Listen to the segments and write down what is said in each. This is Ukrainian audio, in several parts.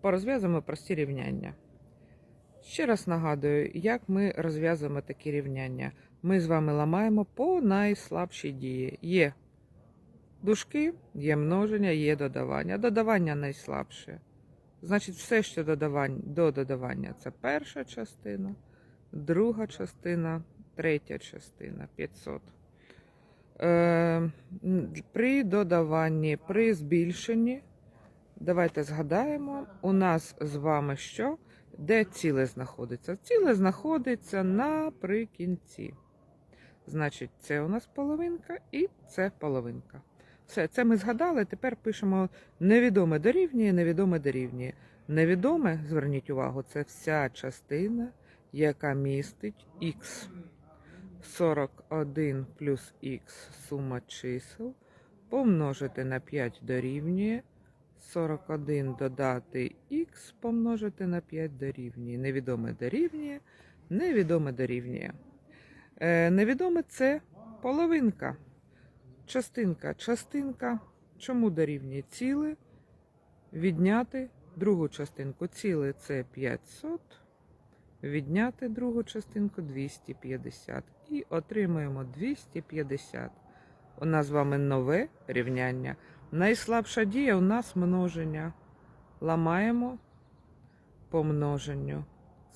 Порозв'язуємо прості рівняння. Ще раз нагадую, як ми розв'язуємо такі рівняння. Ми з вами ламаємо по найслабшій дії. Є дужки, є множення, є додавання. Додавання найслабше. Значить, все, що до додавання, це перша частина, друга частина, третя частина 500. Е, при додаванні, при збільшенні, давайте згадаємо, у нас з вами що? Де ціле знаходиться? Ціле знаходиться наприкінці. Значить, це у нас половинка і це половинка. Все, це ми згадали. Тепер пишемо невідоме дорівнює, невідоме дорівнює. Невідоме, зверніть увагу, це вся частина, яка містить х. 41 плюс х сума чисел помножити на 5 дорівнює. 41 додати х помножити на 5 дорівнює. Невідоме дорівнює, невідоме дорівнює. Е, невідоме це половинка. Частинка. Частинка. Чому дорівнює? Ціле. Відняти другу частинку. Ціле це 500. Відняти другу частинку 250. І отримаємо 250. У нас з вами нове рівняння. Найслабша дія у нас множення. Ламаємо по множенню.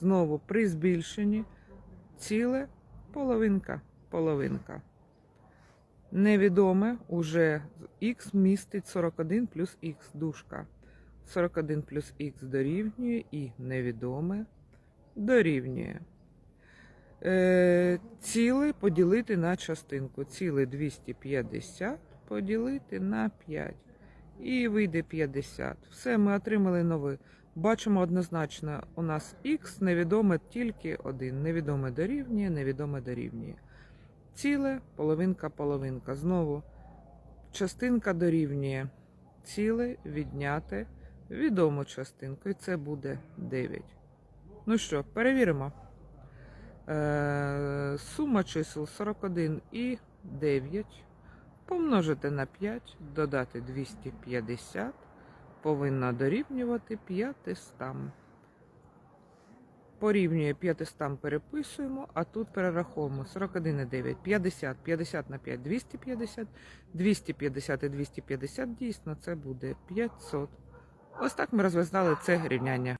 Знову при збільшенні ціле половинка. Половинка. Невідоме уже х містить 41 плюс х дужка. 41 плюс х дорівнює і невідоме дорівнює. Е, ціле поділити на частинку. Ціле 250 поділити на 5. І вийде 50. Все, ми отримали нове. Бачимо однозначно, у нас х невідоме тільки один. Невідоме дорівнює, невідоме дорівнює. Ціле, половинка, половинка. Знову частинка дорівнює. Ціле відняти відому частинку. І це буде 9. Ну що, перевіримо. Е, сума чисел 41 і 9 помножити на 5, додати 250, повинна дорівнювати 500. Порівнює 500 переписуємо, а тут перераховуємо 41 і 9, 50, 50 на 5, 250, 250 і 250, дійсно це буде 500. Ось так ми розв'язали це рівняння.